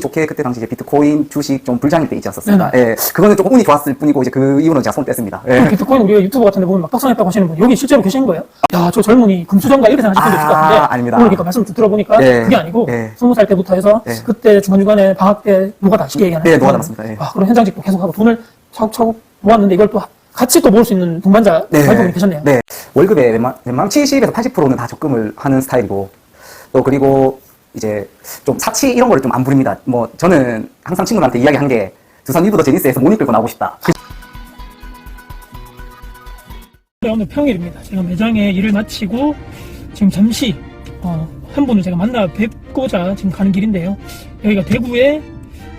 좋게 그때 당시 이제 비트코인 주식 좀 불장일 때 있지 않았습니까? 예, 그거는 조금 운이 좋았을 뿐이고 이제 그 이후로는 제가 손 뺐습니다. 예. 비트코인 우리가 유튜브 같은 데 보면 막 떡상했다고 하시는 분 여기 실제로 계신 거예요? 야 저 젊은이 금수저인가 이렇게 생각하실 분도 있을 것 같은데 아, 아닙니다. 오늘 그러니까 말씀 쭉 들어보니까 예. 그게 아니고 예. 스무 살 때부터 해서 예. 그때 중간중간에 방학 때 노가다 쉽게 얘기하는 예, 노가다 맞습니다. 예. 아, 그런 현장직도 계속하고 돈을 차곡차곡 모았는데 이걸 또 같이 또 모을 수 있는 동반자 네. 발품이 되셨네요. 네. 월급의 웬만, 웬만하면 70에서 80%는 다 적금을 하는 스타일이고, 또 그리고 이제 좀 사치 이런 거를 좀 안 부립니다. 뭐 저는 항상 친구들한테 이야기한 게 두산 위브더 제니스에서 못 이끌고 나오고 싶다. 네, 오늘 평일입니다. 제가 매장에 일을 마치고 지금 잠시 어, 한 분을 제가 만나 뵙고자 지금 가는 길인데요. 여기가 대구의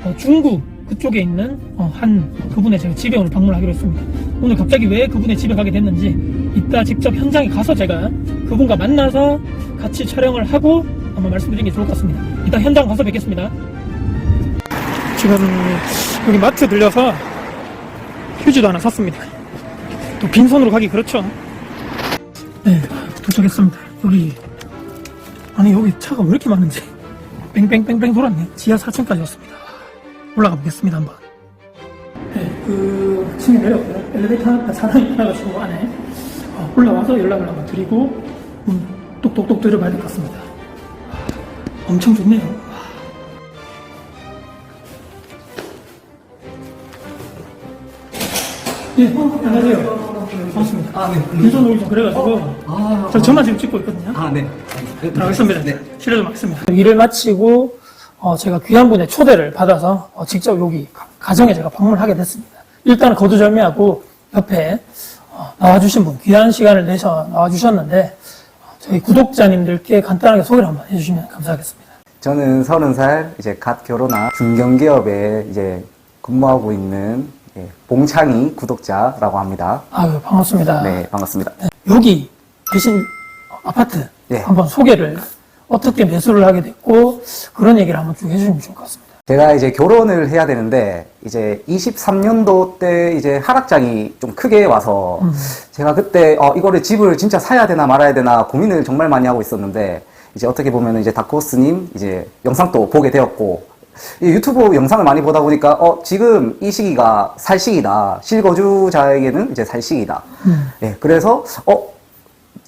어, 중구 그쪽에 있는 어, 한 그분의 제가 집에 오늘 방문하기로 했습니다. 오늘 갑자기 왜 그분의 집에 가게 됐는지 이따 직접 현장에 가서 제가 그분과 만나서 같이 촬영을 하고 한번 말씀드리는 게 좋을 것 같습니다. 이따 현장 가서 뵙겠습니다. 지금 여기 마트 들려서 휴지도 하나 샀습니다. 또 빈손으로 가기 그렇죠. 네, 도착했습니다. 여기 아니 여기 차가 왜 이렇게 많은지 뺑뺑뺑뺑 돌았네. 지하 4층까지 왔습니다. 올라가 보겠습니다 한번. 네, 그 층에 내려왔고요. 엘리베이터 하나 사람이 많아가지고 안에 어, 올라와서 연락을 한번 드리고 문 똑똑똑 들어봐야 될 것 같습니다. 엄청 좋네요. 예, 안녕하세요. 반갑습니다. 아, 네. 빈손 오기 좀 그래가지고 아, 저 전화 지금 찍고 있거든요. 아, 네. 들어가겠습니다. 네. 실례 좀 하겠습니다. 일을 마치고 어, 제가 귀한 분의 초대를 받아서 어, 직접 여기 가- 가정에 제가 방문하게 됐습니다. 일단은 거두절미하고 옆에 어, 나와주신 분 귀한 시간을 내셔 나와주셨는데 어, 저희 구독자님들께 간단하게 소개를 한번 해주시면 감사하겠습니다. 저는 서른 살 이제 갓 결혼한 중견기업에 이제 근무하고 있는 예, 봉창이 구독자라고 합니다. 아유 반갑습니다. 네, 반갑습니다. 여기 계신 아파트 네. 한번 소개를 어떻게 매수를 하게 됐고 그런 얘기를 한번 쭉 해주시면 좋을 것 같습니다. 제가 이제 결혼을 해야 되는데 이제 23년도 때 이제 하락장이 좀 크게 와서 제가 그때 어 이거를 집을 진짜 사야 되나 말아야 되나 고민을 정말 많이 하고 있었는데 이제 어떻게 보면 이제 다크호스님 이제 영상도 보게 되었고 이 유튜브 영상을 많이 보다 보니까 어 지금 이 시기가 살 시기다. 실거주자에게는 이제 살 시기다. 예 그래서 어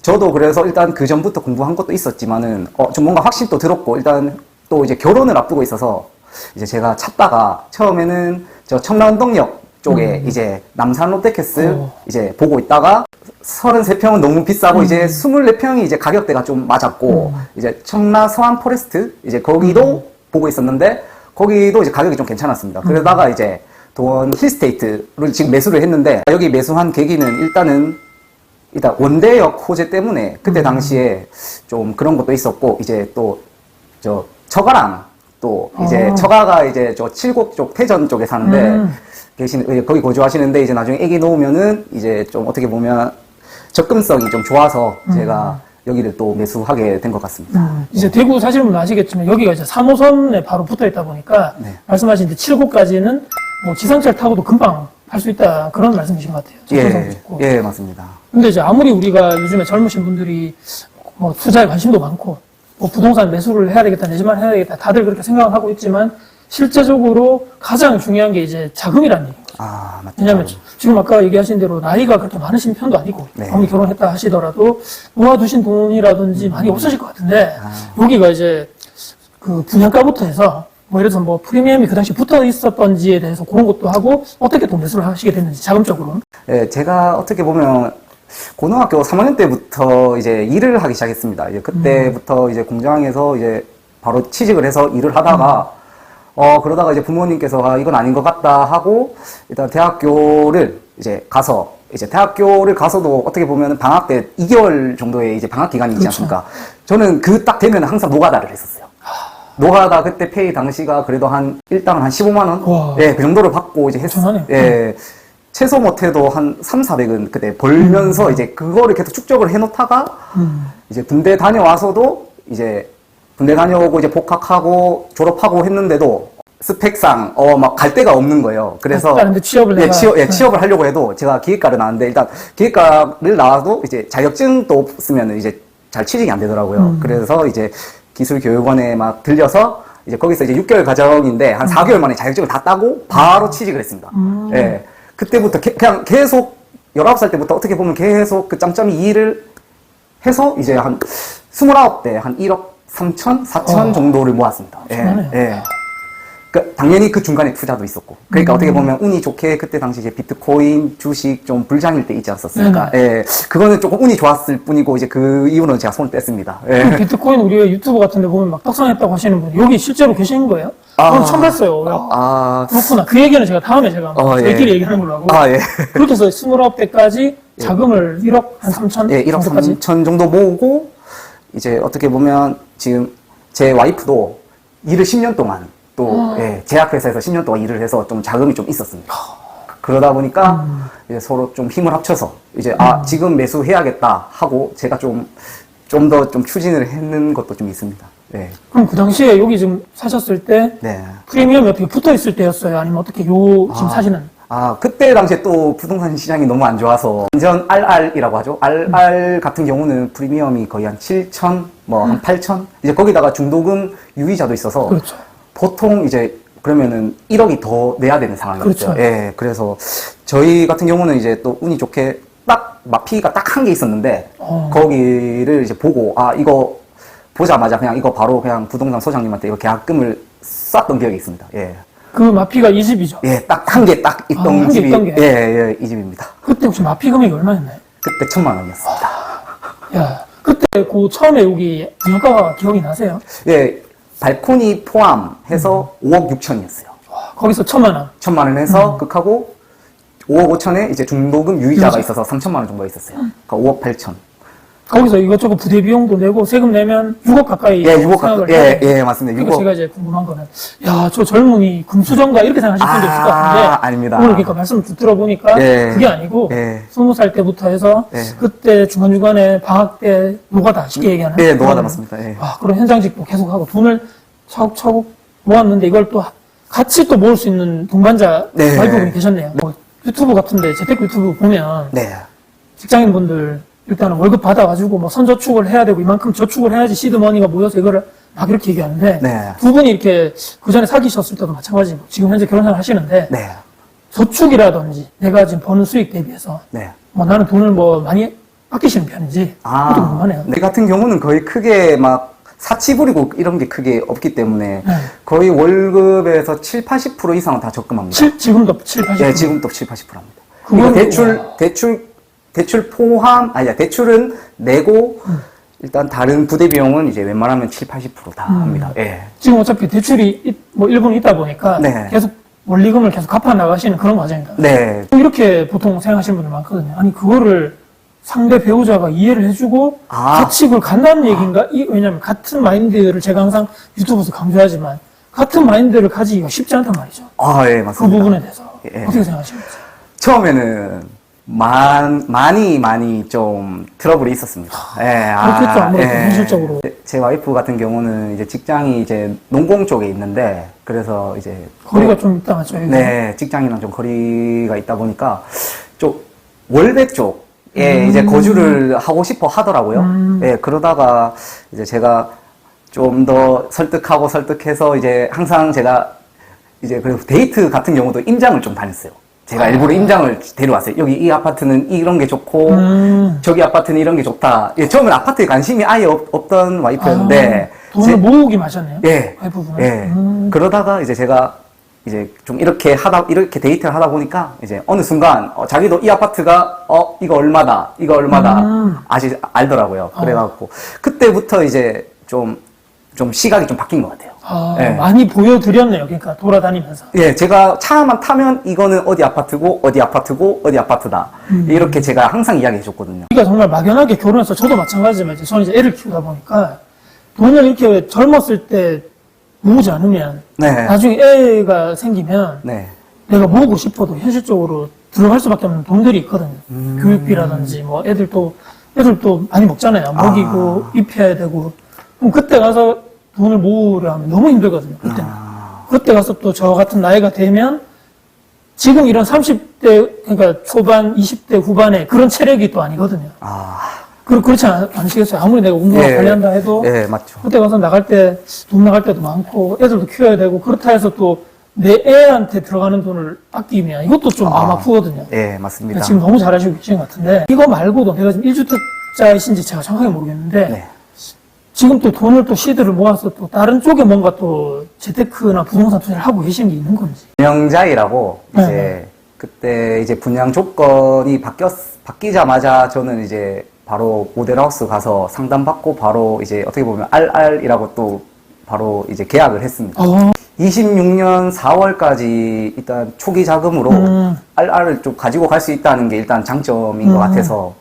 저도 그래서 일단 그 전부터 공부한 것도 있었지만은 어좀 뭔가 확신도 들었고 일단 또 이제 결혼을 앞두고 있어서 이제 제가 찾다가 처음에는 저 청라운동역 쪽에 이제 남산 롯데캐슬 어. 이제 보고 있다가 33평은 너무 비싸고 이제 24평이 이제 가격대가 좀 맞았고 이제 청라 서안 포레스트 이제 거기도 보고 있었는데 거기도 이제 가격이 좀 괜찮았습니다. 그러다가 이제 도원 힐스테이트를 지금 매수를 했는데 여기 매수한 계기는 일단은 일단 원대역 호재 때문에 그때 당시에 좀 그런 것도 있었고 이제 또 저 처가랑 또 이제 어. 처가가 이제 저 칠곡 쪽 태전 쪽에 사는데 음. 계신 예, 거기 거주하시는데 이제 나중에 애기 놓으면은 이제 좀 어떻게 보면 접근성이 좀 좋아서 제가 여기를 또 매수하게 된 것 같습니다. 이제 대구 사시는 분은 아시겠지만 여기가 이제 3호선에 바로 붙어 있다 보니까 네. 말씀하신 7구까지는 뭐 지상철 타고도 금방 할 수 있다 그런 말씀이신 것 같아요. 접근성도 예, 좋고. 예, 맞습니다. 근데 이제 아무리 우리가 요즘에 젊으신 분들이 뭐 투자에 관심도 많고 뭐 부동산 매수를 해야 되겠다, 내 집만 해야 되겠다, 다들 그렇게 생각을 하고 있지만 실제적으로 가장 중요한 게 이제 자금이라는 얘기입니다. 아, 맞죠. 왜냐하면 지금 아까 얘기하신 대로 나이가 그렇게 많으신 편도 아니고 네. 아무리 결혼했다 하시더라도 모아두신 돈이라든지 많이 없으실 것 같은데 아. 여기가 이제 그 분양가부터 해서 뭐 예를 들어서 뭐 프리미엄이 그 당시 붙어 있었던지에 대해서 그런 것도 하고 어떻게 돈 매수를 하시게 됐는지 자금적으로 예, 제가 어떻게 보면 고등학교 3학년 때부터 이제 일을 하기 시작했습니다. 이제 그때부터 이제 공장에서 이제 바로 취직을 해서 일을 하다가 어 그러다가 이제 부모님께서 아, 이건 아닌 것 같다 하고 일단 대학교를 이제 가서 이제 대학교를 가서도 어떻게 보면 방학 때 2개월 정도의 이제 방학 기간이 있지 그렇죠. 않습니까? 저는 그 딱 되면 항상 노가다를 했었어요. 노가다 그때 페이 당시가 그래도 한 일당 한 15만 원? 와. 예, 그 정도를 받고 이제 했어요. 엄청나네요. 예. 최소 못해도 한 3, 400은 그때 벌면서 이제 그거를 계속 축적을 해 놓다가 음. 이제 군대 다녀와서도 이제 군대 다녀오고 이제 복학하고 졸업하고 했는데도 스펙상 어 막 갈 데가 없는 거예요. 그래서 다른 데 취업을 예, 해봐. 취업, 예, 네. 취업을 하려고 해도 제가 기획과를 나왔는데 일단 기획과를 나와도 이제 자격증도 없으면 이제 잘 취직이 안 되더라고요. 음. 그래서 이제 기술교육원에 막 들려서 이제 거기서 이제 6개월 과정인데 한 4개월 만에 자격증을 다 따고 바로 취직을 했습니다. 음. 예. 그때부터 게- 그냥 계속 19살 때부터 어떻게 보면 계속 그 짬짬이 일을 해서 이제 한 29대 한 1억 3천, 4천 어. 정도를 모았습니다. 예. 예. 그 당연히 그 중간에 투자도 있었고. 그러니까 어떻게 보면 운이 좋게 그때 당시 이제 비트코인 주식 좀 불장일 때 있지 않았습니까? 예. 그거는 조금 운이 좋았을 뿐이고 이제 그 이후로는 제가 손을 뺐습니다. 예. 그 비트코인 우리가 유튜브 같은 데 보면 막 떡상했다고 하시는 분 여기 실제로 계신 거예요? 아. 저는 처음 봤어요. 야, 아, 그렇구나. 그 얘기는 제가 다음에 제가 어, 예. 저희끼리 얘기하는 걸로 하고 아, 예. 그렇게 해서 29대까지 자금을 1억 한 3천 예, 1억 정도까지 3천 정도 모으고, 이제 어떻게 보면 지금 제 와이프도 일을 10년 동안 또, 아. 예, 제약회사에서 10년 동안 일을 해서 좀 자금이 좀 있었습니다. 그러다 보니까 음. 이제 서로 좀 힘을 합쳐서 이제 아, 지금 매수해야겠다 하고 제가 좀, 좀 더 좀 추진을 했는 것도 좀 있습니다. 네. 그럼 그 당시에 여기 지금 사셨을 때 네. 프리미엄이 어떻게 붙어 있을 때였어요? 아니면 어떻게 요 지금 아. 사시는 아, 그때 당시에 또 부동산 시장이 너무 안 좋아서, 완전 RR이라고 하죠. RR 같은 경우는 프리미엄이 거의 한 7천, 뭐 한 8천? 이제 거기다가 중도금 유의자도 있어서, 그렇죠. 보통 이제 그러면은 1억이 더 내야 되는 상황이었죠. 그렇죠. 예, 그래서 저희 같은 경우는 이제 또 운이 좋게 딱 마피가 딱 한 개 있었는데, 어. 거기를 이제 보고, 아, 이거 보자마자 그냥 이거 바로 그냥 부동산 소장님한테 이거 계약금을 쐈던 기억이 있습니다. 예. 그 마피가 이 집이죠. 예, 딱 한 개 딱 있던 아, 한개 집이 있던 게. 예, 예, 이 집입니다. 그때 혹시 마피 금액이 얼마였나요? 그때 천만 원이었습니다. 야, 그때 그 처음에 여기 분양가가 기억이 나세요? 예, 발코니 포함해서 5억 6천이었어요. 와, 거기서 천만 원. 천만 원 해서 극하고 5억 5천에 이제 중도금 유의자가 유의자. 있어서 3천만 원 정도가 있었어요. 그러니까 5억 8천. 거기서 이것저것 부대 비용도 내고 세금 내면 6억 가까이 예, 6억 생각을 가까이. 예. 예, 맞습니다. 그리고 6억. 제가 이제 궁금한 거는 야, 저 젊은이 금수저인가 이렇게 생각하실 분도 있을 것 같은데 아, 아닙니다. 오늘 그러니까 말씀 듣 들어보니까 예. 그게 아니고 예. 스무 살 때부터 해서 예. 그때 중간중간에 방학 때 노가다 쉽게 얘기하는 예, 노가다 그런- 맞습니다. 예. 아, 그런 현장직도 계속하고 돈을 차곡차곡 모았는데 이걸 또 같이 또 모을 수 있는 동반자 네. 와이프분이 계셨네요. 뭐 유튜브 같은데 재테크 유튜브 보면 네. 직장인분들 일단은 월급 받아가지고 뭐 선저축을 해야 되고 이만큼 저축을 해야지 시드머니가 모여서 이거를 막 이렇게 얘기하는데 네. 두 분이 이렇게 그 전에 사귀셨을 때도 마찬가지고 지금 현재 결혼을 하시는데 네. 저축이라든지 내가 지금 버는 수익 대비해서 네. 뭐 나는 돈을 뭐 많이 아끼시는 편인지 그것도 궁금하네요. 내 같은 경우는 거의 크게 막 사치 부리고 이런 게 크게 없기 때문에 네. 거의 월급에서 7, 80% 이상은 다 적금합니다. 칠- 지금도 7, 80%. 네, 지금도 7, 80%입니다. 그건 그러니까 대출, 와. 대출, 대출 포함, 아니야, 대출은 내고, 음. 일단 다른 부대 비용은 이제 웬만하면 7, 80%다 음. 합니다. 예. 지금 어차피 대출이 있- 뭐 일본 있다 보니까 네. 계속 원리금을 계속 갚아 나가시는 그런 과정입니다. 네. 이렇게 보통 생각하시는 분들 많거든요. 아니 그거를 상대 배우자가 이해를 해주고 아. 같이 그걸 간다는 얘기인가? 이, 왜냐면 같은 마인드를 제가 항상 유튜브에서 강조하지만 같은 마인드를 가지기가 쉽지 않단 말이죠. 아, 예, 그 맞습니다. 부분에 대해서 예. 어떻게 생각하십니까? 처음에는 많, 많이, 많이 좀 트러블이 있었습니다. 예, 그렇겠죠, 아무래도 현실적으로. 제- 제 와이프 같은 경우는 이제 직장이 이제 농공 쪽에 있는데, 그래서 이제. 거리가 좀 있다 맞죠? 네, 직장이랑 좀 거리가 있다 보니까 좀 월배 쪽 에 음. 이제 거주를 하고 싶어 하더라고요. 음. 예, 그러다가 이제 제가 좀 더 설득하고 설득해서 이제 항상 제가 이제 그리고 데이트 같은 경우도 임장을 좀 다녔어요. 제가 일부러 임장을 데려왔어요. 여기 이 아파트는 이런 게 좋고, 음. 저기 아파트는 이런 게 좋다. 예, 처음엔 아파트에 관심이 아예 없, 던 와이프였는데, 아, 돈을 제- 모으기 마셨네요. 예. 와이프분은. 예. 음. 그러다가 이제 제가 이제 좀 이렇게 하다, 이렇게 데이트를 하다 보니까 이제 어느 순간 어, 자기도 이 아파트가 어, 이거 얼마다, 이거 얼마다 음. 아시, 알더라고요. 그래갖고 그때부터 이제 좀, 좀 시각이 좀 바뀐 것 같아요. 아, 예. 많이 보여드렸네요. 그러니까 돌아다니면서. 예, 제가 차만 타면 이거는 어디 아파트고, 어디 아파트고, 어디 아파트다. 음. 이렇게 제가 항상 이야기해 줬거든요. 우리가 정말 막연하게 결혼해서 저도 마찬가지지만 이제 저는 이제 애를 키우다 보니까 돈을 이렇게 젊었을 때 모으지 않으면 네. 나중에 애가 생기면 네. 내가 모으고 싶어도 현실적으로 들어갈 수밖에 없는 돈들이 있거든요. 음. 교육비라든지 뭐 애들 또 애들 또 많이 먹잖아요. 먹이고 아. 입혀야 되고 그럼 그때 가서 돈을 모으려 하면 너무 힘들거든요. 그때는. 아, 그때 가서 또 저 같은 나이가 되면 지금 이런 30대 그러니까 초반 20대 후반에 그런 체력이 또 아니거든요. 아, 그, 그렇지 않, 않으시겠어요? 아무리 내가 운동을 예. 관리한다 해도 예, 맞죠. 그때 가서 나갈 때 돈 나갈 때도 많고 애들도 키워야 되고 그렇다 해서 또 내 애한테 들어가는 돈을 아끼면 이것도 좀 마음 아. 아프거든요. 예, 맞습니다. 지금 너무 잘하시고 계신 것 같은데 이거 말고도 내가 지금 1주택자이신지 제가 정확하게 모르겠는데 네. 지금 또 돈을 또 시드를 모아서 또 다른 쪽에 뭔가 또 재테크나 부동산 투자를 하고 계신 게 있는 건지. 분양자이라고 네, 이제 네. 그때 이제 분양 조건이 바뀌었 바뀌자마자 저는 이제 바로 모델하우스 가서 상담받고 바로 이제 어떻게 보면 RR이라고 또 바로 이제 계약을 했습니다. 어, 26년 4월까지 일단 초기 자금으로 음. RR을 좀 가지고 갈 수 있다는 게 일단 장점인 것 음. 같아서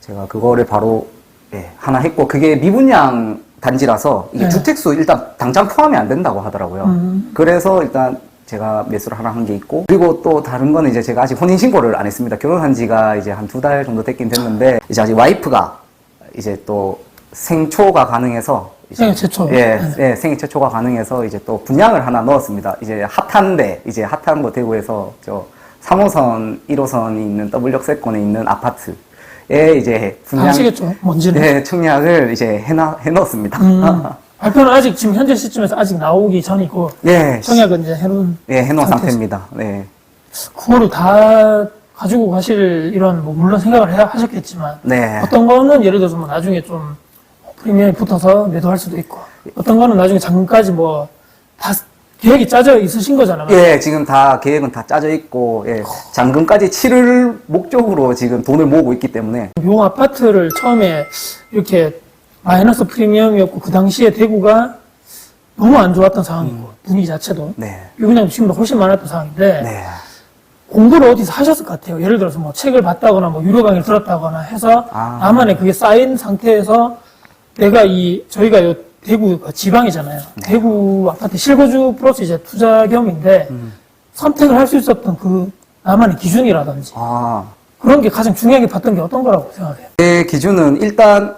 제가 그거를 바로 예, 하나 했고 그게 미분양 단지라서 이게 네. 주택수 일단 당장 포함이 안 된다고 하더라고요. 음. 그래서 일단 제가 매수를 하나 한게 있고 그리고 또 다른 거는 이제 제가 아직 혼인 신고를 안 했습니다. 결혼한 지가 이제 한 두 달 정도 됐긴 됐는데 이제 아직 와이프가 이제 또 생초가 가능해서 이제 생애 최초. 예, 네. 예, 생애 최초가 가능해서 이제 또 분양을 하나 넣었습니다. 이제 핫한데 이제 핫한 거 대구에서 저 3호선, 1호선이 있는 W역세권에 있는 아파트 에 이제 분양 아시겠죠? 뭔지는. 네, 청약을 이제 해놔 해놓았습니다. 음, 발표는 아직 지금 현재 시점에서 아직 나오기 전이고 예, 청약은 이제 해놓은 예, 해놓은 상태에서. 상태입니다. 네. 그거를 다 가지고 가실 이런 뭐 물론 생각을 해 하셨겠지만 네. 어떤 거는 예를 들어서 뭐 나중에 좀 프리미엄이 붙어서 매도할 수도 있고 어떤 거는 나중에 장까지 뭐 다 계획이 짜져 있으신 거잖아요. 예, 지금 다 계획은 다 짜져 있고, 예, 잔금까지 치를 목적으로 지금 돈을 모으고 있기 때문에, 요 아파트를 처음에 이렇게 마이너스 프리미엄이었고 그 당시에 대구가 너무 안 좋았던 상황이고 분위기 자체도 네. 그냥 지금도 훨씬 많았던 상황인데 네. 공부를 어디서 하셨을 것 같아요. 예를 들어서 뭐 책을 봤다거나 뭐 유료 강의를 들었다거나 해서 아. 나만의 그게 쌓인 상태에서 내가 이 저희가 요 대구 그 지방이잖아요. 네. 대구 아파트 실거주 플러스 이제 투자 겸인데 음. 선택을 할 수 있었던 그 나만의 기준이라든지 아, 그런 게 가장 중요하게 봤던 게 어떤 거라고 생각해요? 제 기준은 일단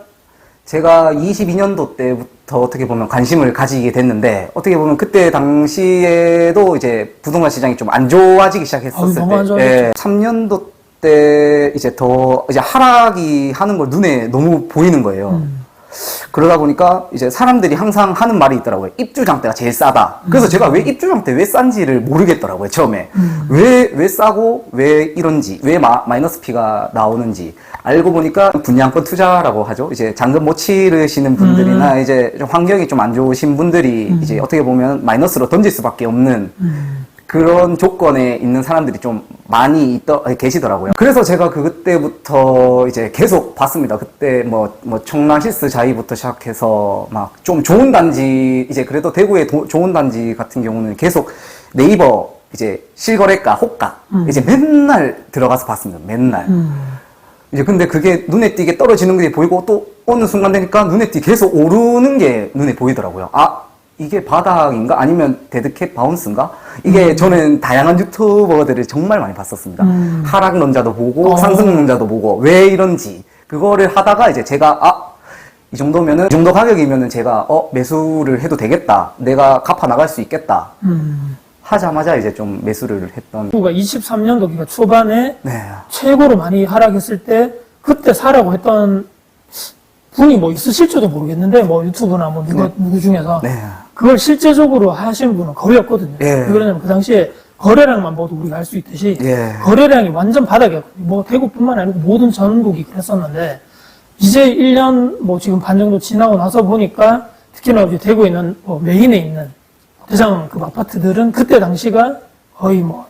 제가 22년도 때부터 어떻게 보면 관심을 가지게 됐는데, 어떻게 보면 그때 당시에도 이제 부동산 시장이 좀 안 좋아지기 시작했었을 너무 때. 예, 3년도 때 이제 더 이제 하락이 하는 걸 눈에 너무 보이는 거예요. 음. 그러다 보니까 이제 사람들이 항상 하는 말이 있더라고요. 입주장대가 제일 싸다. 그래서 음. 제가 왜 입주장대 왜 싼지를 모르겠더라고요, 처음에. 왜, 왜 싸고, 왜 이런지, 왜 마, 이너스 피가 나오는지. 알고 보니까 분양권 투자라고 하죠. 이제 잔금 못 치르시는 분들이나 음. 이제 좀 환경이 좀 안 좋으신 분들이 이제 어떻게 보면 마이너스로 던질 수밖에 없는 음. 그런 조건에 있는 사람들이 좀 많이 있더, 계시더라고요. 그래서 제가 그때부터 이제 계속 봤습니다. 그때 뭐, 뭐, 청라시스 자이부터 시작해서 막 좀 좋은 단지, 이제 그래도 대구의 도- 좋은 단지 같은 경우는 계속 네이버 이제 실거래가, 호가, 이제 맨날 들어가서 봤습니다. 맨날. 음. 이제 근데 그게 눈에 띄게 떨어지는 게 보이고 또 어느 순간 되니까 눈에 띄게 계속 오르는 게 눈에 보이더라고요. 아, 이게 바닥인가? 아니면 데드캣 바운스인가? 이게 저는 다양한 유튜버들을 정말 많이 봤었습니다. 음. 하락론자도 보고 어. 상승론자도 보고 왜 이런지 그거를 하다가 이제 제가 아, 이 정도면은 이 정도 가격이면은 제가 어 매수를 해도 되겠다. 내가 갚아 나갈 수 있겠다. 음. 하자마자 이제 좀 매수를 했던 23년도 그러니까 초반에 네. 최고로 많이 하락했을 때 그때 사라고 했던 분이 뭐 있으실지도 모르겠는데 뭐 유튜브나 뭐 누가 누구 중에서 네. 그걸 실제적으로 하신 분은 거의 없거든요. 예. 왜 그러냐면 그 당시에 거래량만 봐도 우리가 알 수 있듯이 예. 거래량이 완전 바닥이었거든요. 뭐 대구뿐만 아니고 모든 전국이 그랬었는데 이제 1년 뭐 지금 반 정도 지나고 나서 보니까 특히나 이제 대구에 있는 뭐 메인에 있는 대장 그 아파트들은 그때 당시가 거의 뭐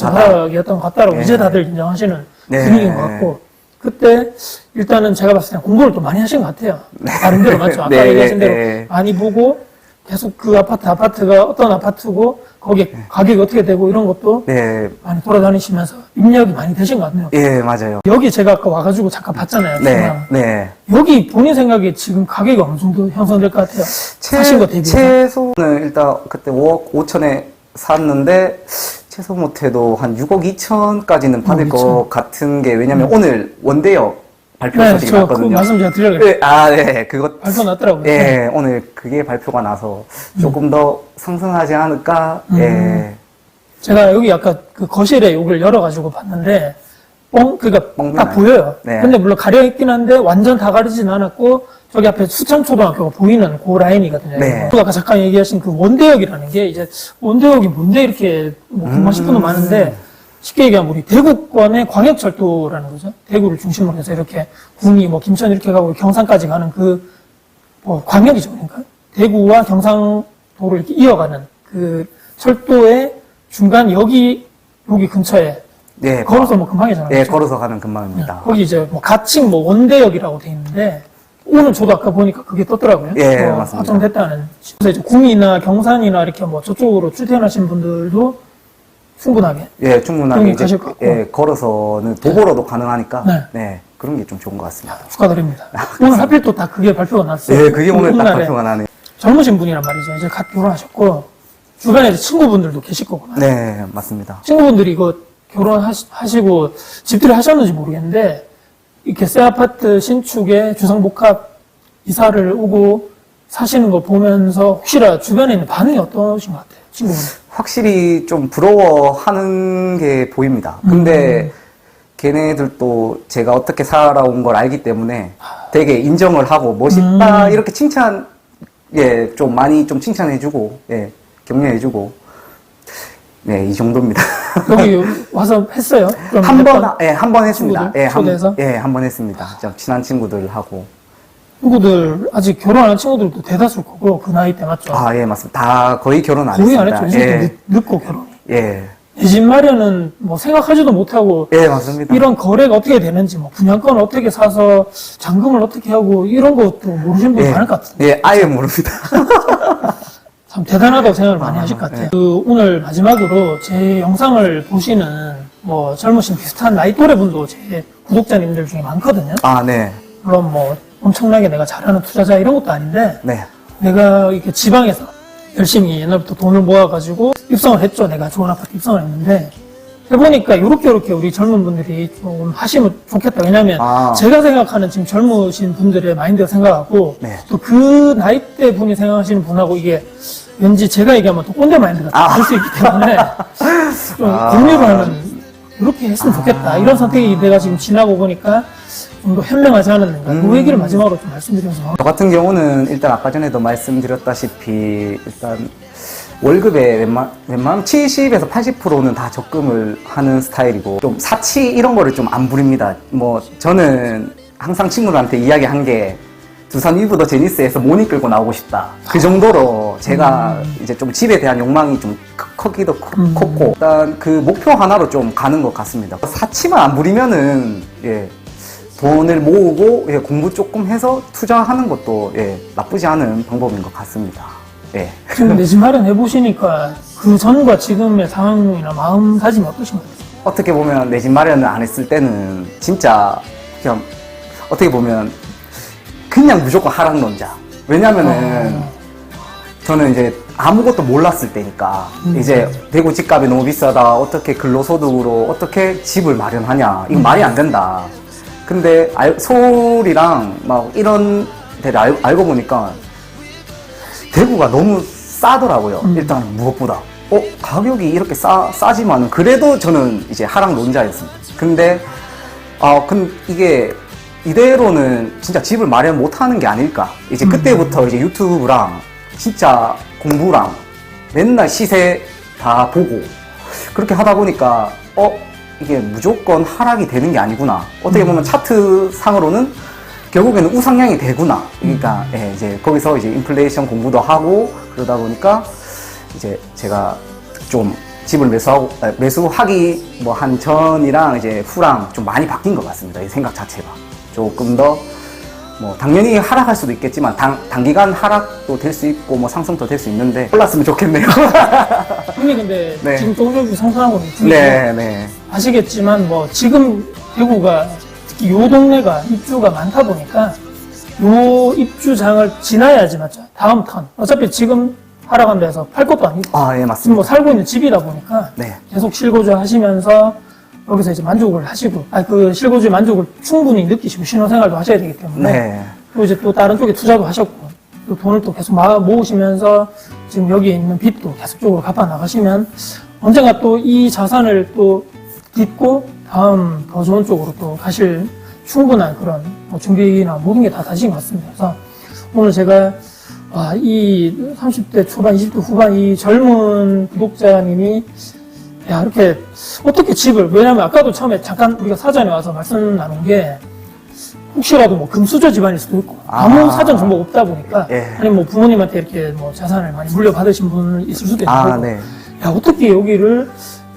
바닥이었던 것 같다라고 예. 이제 다들 인정하시는 네. 분위기인 것 같고 그때 일단은 제가 봤을 때 공부를 또 많이 하신 것 같아요. 다른 대로 맞죠? 아까 네, 얘기하신 대로 네. 많이 보고 계속 그 아파트 아파트가 어떤 아파트고 거기 에 가격이 어떻게 되고 이런 것도 네. 많이 돌아다니시면서 입력이 많이 되신 것 같네요. 예, 맞아요. 여기 제가 아까 와가지고 잠깐 봤잖아요. 네. 네. 여기 본인 생각에 지금 가격이 어느 정도 형성될 것 같아요? 사신 거 대비해서. 최소는 일단 그때 5억 5천에 샀는데 최소 못해도 한 6억 2천까지는 받을 6억 것 같은 게 왜냐면 오늘 원대역 발표 네, 소식이 저그 났거든요. 말씀 제가 드려요. 네, 아, 네, 그것. 발표 났더라고요. 예, 오늘 그게 발표가 나서 조금 더 상승하지 않을까. 음. 예. 제가 여기 아까 그 거실에 욕을 열어가지고 봤는데 뻥, 그러니까 뻥딱 나요. 보여요. 네. 근데 물론 가려있긴 한데 완전 다 가리진 않았고 저기 앞에 수천초등학교가 보이는 그 라인이거든요. 네. 또 아까 잠깐 얘기하신 그 원대역이라는 게 이제 원대역이 뭔데 이렇게 뭐 궁금하신 분도 많은데 쉽게 얘기하면 우리 대구권의 광역철도라는 거죠. 대구를 중심으로 해서 이렇게 군이 뭐 김천 이렇게 가고 경산까지 가는 그 뭐 광역이죠. 그러니까 대구와 경상도를 이렇게 이어가는 그 철도의 중간 여기 여기 근처에 예, 걸어서 뭐 금방이잖아요. 예, 그렇죠? 걸어서 가는 근방입니다. 거기 이제 뭐 가칭 뭐 원대역이라고 돼 있는데 오늘 저도 아까 보니까 그게 떴더라고요. 예, 어, 맞습니다. 확정됐다는. 그래서 이제 구미나 경산이나 이렇게 뭐 저쪽으로 출퇴근하신 분들도 충분하게. 예, 충분하게 이제 가실 것 같고. 예, 걸어서는 도보로도 가능하니까 네. 네. 그런 게 좀 좋은 것 같습니다. 축하드립니다. 오늘 하필 또 다 그게 발표가 났어요. 예, 그게 오늘 딱 발표가 나네요. 젊으신 분이란 말이죠. 이제 갓 결혼하셨고 주변에 이제 친구분들도 계실 거구나. 네, 맞습니다. 친구분들이 이거 결혼하시고 집들이 하셨는지 모르겠는데 이렇게 새 아파트 신축에 주상복합 이사를 오고 사시는 거 보면서 혹시나 주변에 있는 반응이 어떠신 것 같아요, 친구분? 확실히 좀 부러워하는 게 보입니다. 음. 근데 걔네들도 제가 어떻게 살아온 걸 알기 때문에 되게 인정을 하고 멋있다 음. 이렇게 칭찬 예, 좀 많이 좀 칭찬해주고 예, 격려해주고 네, 이 정도입니다. 여기 와서 했어요? 한몇 번, 예, 한 번 했습니다. 친구들 예, 한, 초대해서? 예, 한 번 했습니다. 좀 친한 친구들하고. 친구들 아직 결혼한 친구들도 대다수일 거고 그 나이 때 맞죠? 아, 예, 맞습니다. 다 거의 결혼 안 거의 했습니다. 안 했죠. 이제 예, 늦, 늦고 결혼이. 예, 내 집 마련은 뭐 생각하지도 못하고 예, 맞습니다. 이런 거래가 어떻게 되는지, 뭐 분양권 어떻게 사서 잔금을 어떻게 하고 이런 것도 모르시는 분 예, 많을 것 같은데 예, 아예 모릅니다. 참 대단하다고 생각을 많이 하실 것 네. 같아요. 그 오늘 마지막으로 제 영상을 보시는 뭐 젊으신 비슷한 나이 또래 분도 제 구독자님들 중에 많거든요. 아, 네, 물론 뭐 엄청나게 내가 잘하는 투자자 이런 것도 아닌데 네, 내가 이렇게 지방에서 열심히 옛날부터 돈을 모아가지고 입성을 했죠. 내가 좋은 아파트 입성을 했는데 해보니까 이렇게 이렇게 우리 젊은 분들이 좀 하시면 좋겠다. 왜냐면 아. 제가 생각하는 지금 젊으신 분들의 마인드가 생각하고 네. 또 그 나이대 분이 생각하시는 분하고 이게 왠지 제가 얘기하면 또 꼰대 마인드가 아. 될수 있기 때문에 좀 아. 공유를 하는 이렇게 했으면 좋겠다. 이런 선택이 내가 지금 지나고 보니까 좀 더 현명하지 않았는가. 음. 그 얘기를 마지막으로 좀 말씀드려서 저 같은 경우는 일단 아까 전에도 말씀드렸다시피 일단 월급의 웬만, 웬만하면 70에서 80%는 다 적금을 하는 스타일이고 좀 사치 이런 거를 좀 안 부립니다. 뭐 저는 항상 친구들한테 이야기한 게 두산 위브더 제니스에서 모니 끌고 나오고 싶다. 그 정도로 제가 이제 좀 집에 대한 욕망이 좀 크- 크기도 크- 음. 컸고 일단 그 목표 하나로 좀 가는 것 같습니다. 사치만 안 부리면은 예, 돈을 모으고 예, 공부 조금 해서 투자하는 것도 예, 나쁘지 않은 방법인 것 같습니다. 예. 지금 내집 마련 해 보시니까 그 전과 지금의 상황이나 마음가짐이 어떠신가요? 어떻게 보면 내 집 마련을 안 했을 때는 진짜 그냥 어떻게 보면 그냥 무조건 하락론자. 왜냐면은 어. 저는 이제 아무것도 몰랐을 때니까 음. 이제 대구 집값이 너무 비싸다 어떻게 근로소득으로 어떻게 집을 마련하냐 이거 말이 안 된다 근데 알- 서울이랑 막 이런 데를 알, 알고 보니까 대구가 너무 싸더라고요 음. 일단 무엇보다 어 가격이 이렇게 싸 싸지만은 그래도 저는 이제 하락 논자였습니다 근데 아, 근 이게 이대로는 진짜 집을 마련 못 하는 게 아닐까. 이제 음. 그때부터 이제 유튜브랑 진짜 공부랑 맨날 시세 다 보고 그렇게 하다 보니까 어, 이게 무조건 하락이 되는 게 아니구나. 어떻게 보면 차트 상으로는 결국에는 우상향이 되구나. 그러니까 예, 이제 거기서 이제 인플레이션 공부도 하고 그러다 보니까 이제 제가 좀 집을 매수하고 아, 매수하기 뭐 한 전이랑 이제 후랑 좀 많이 바뀐 것 같습니다. 이 생각 자체가 조금 더 뭐 당연히 하락할 수도 있겠지만 단, 단기간 하락도 될 수 있고 뭐 상승도 될 수 있는데 올랐으면 좋겠네요. 형님 근데 네. 지금 전에 상상하고 있는 네, 네. 아시겠지만 뭐 지금 대구가 특히 요 동네가 입주가 많다 보니까 요 입주장을 지나야지 맞죠? 다음 턴 어차피 지금 하락한다 해서 팔 것도 아니고 아, 예, 지금 맞습니다. 뭐 살고 있는 집이다 보니까 네. 계속 실거주 하시면서 여기서 이제 만족을 하시고 아 그 실거주의 만족을 충분히 느끼시고 신혼생활도 하셔야 되기 때문에 네. 또 이제 또 다른 쪽에 투자도 하셨고 또 돈을 또 계속 마- 모으시면서 지금 여기에 있는 빚도 계속적으로 갚아 나가시면 언젠가 또 이 자산을 또 딛고 다음 더 좋은 쪽으로 또 가실 충분한 그런 뭐 준비나 모든 게 다 다진 것 같습니다. 그래서 오늘 제가 와, 이 30대 초반, 20대 후반 이 젊은 구독자님이 야, 이렇게 어떻게 집을 왜냐면 아까도 처음에 잠깐 우리가 사전에 와서 말씀 나눈 게 혹시라도 뭐 금수저 집안일 수도 있고 아무 아. 사전 정보가 없다 보니까 예. 아니면 뭐 부모님한테 이렇게 뭐 자산을 많이 물려받으신 분 있을 수도 있고 아, 네. 야, 어떻게 여기를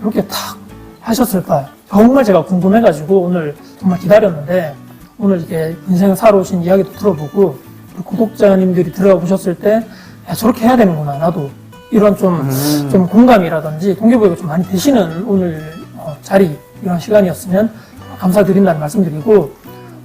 이렇게 탁 하셨을까? 정말 제가 궁금해가지고 오늘 정말 기다렸는데 오늘 이렇게 인생을 살아오신 이야기도 들어보고 구독자님들이 들어가 보셨을 때 야, 저렇게 해야 되는구나. 나도 이런 좀, 좀 공감이라든지 동기부여가 좀 많이 되시는 오늘 어, 자리, 이런 시간이었으면 감사드린다는 말씀드리고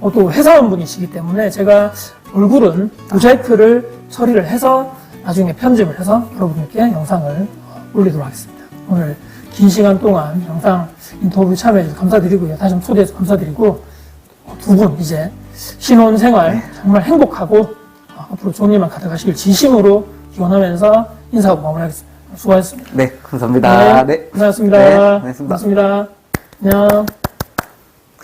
어, 또 회사원분이시기 때문에 제가 얼굴은 모자이크를 처리를 해서 나중에 편집을 해서 여러분께 영상을 올리도록 하겠습니다. 오늘 긴 시간 동안 영상 인터뷰 참여해주셔서 감사드리고요. 다시 한번 초대해서 감사드리고 두 분 이제 신혼생활 정말 행복하고 어, 앞으로 좋은 일만 가득하시길 진심으로 기원하면서 인사하고 마무리하겠습니다. 수고하셨습니다. 네, 감사합니다. 네. 고생하셨습니다. 네, 고생하셨습니다. 고맙습니다. 안녕.